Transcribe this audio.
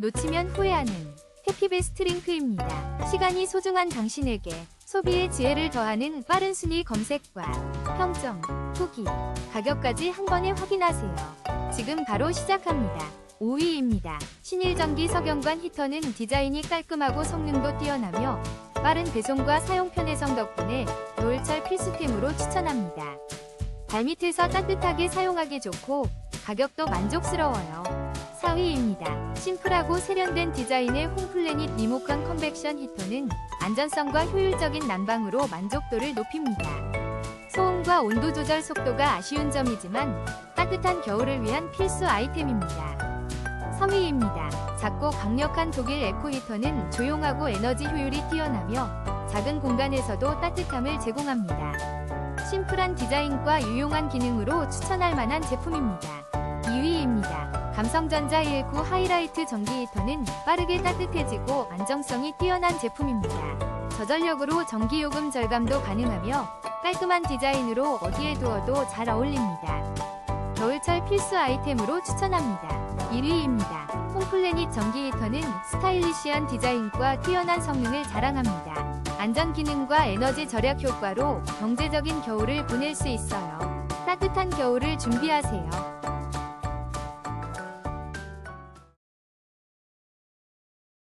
놓치면 후회하는 해피베스트 링크입니다. 시간이 소중한 당신에게 소비의 지혜를 더하는 빠른 순위 검색과 평점, 후기, 가격까지 한 번에 확인하세요. 지금 바로 시작합니다. 5위입니다. 신일전기 석영관 히터는 디자인이 깔끔하고 성능도 뛰어나며 빠른 배송과 사용 편의성 덕분에 노을철 필수템으로 추천합니다. 발밑에서 따뜻하게 사용하기 좋고 가격도 만족스러워요. 4위입니다. 심플하고 세련된 디자인의 홈플래닛 리모컨 컨벡션 히터는 안전성과 효율적인 난방으로 만족도를 높입니다. 소음과 온도 조절 속도가 아쉬운 점이지만 따뜻한 겨울을 위한 필수 아이템입니다. 3위입니다. 작고 강력한 독일 에코 히터는 조용하고 에너지 효율이 뛰어나며 작은 공간에서도 따뜻함을 제공합니다. 심플한 디자인과 유용한 기능으로 추천할 만한 제품입니다. 2위입니다. 감성전자 19 하이라이트 전기 히터는 빠르게 따뜻해지고 안정성이 뛰어난 제품입니다. 저전력으로 전기요금 절감도 가능하며 깔끔한 디자인으로 어디에 두어도 잘 어울립니다. 겨울철 필수 아이템으로 추천합니다. 1위입니다. 홈플래닛 전기 히터는 스타일리시한 디자인과 뛰어난 성능을 자랑합니다. 안전 기능과 에너지 절약 효과로 경제적인 겨울을 보낼 수 있어요. 따뜻한 겨울을 준비하세요.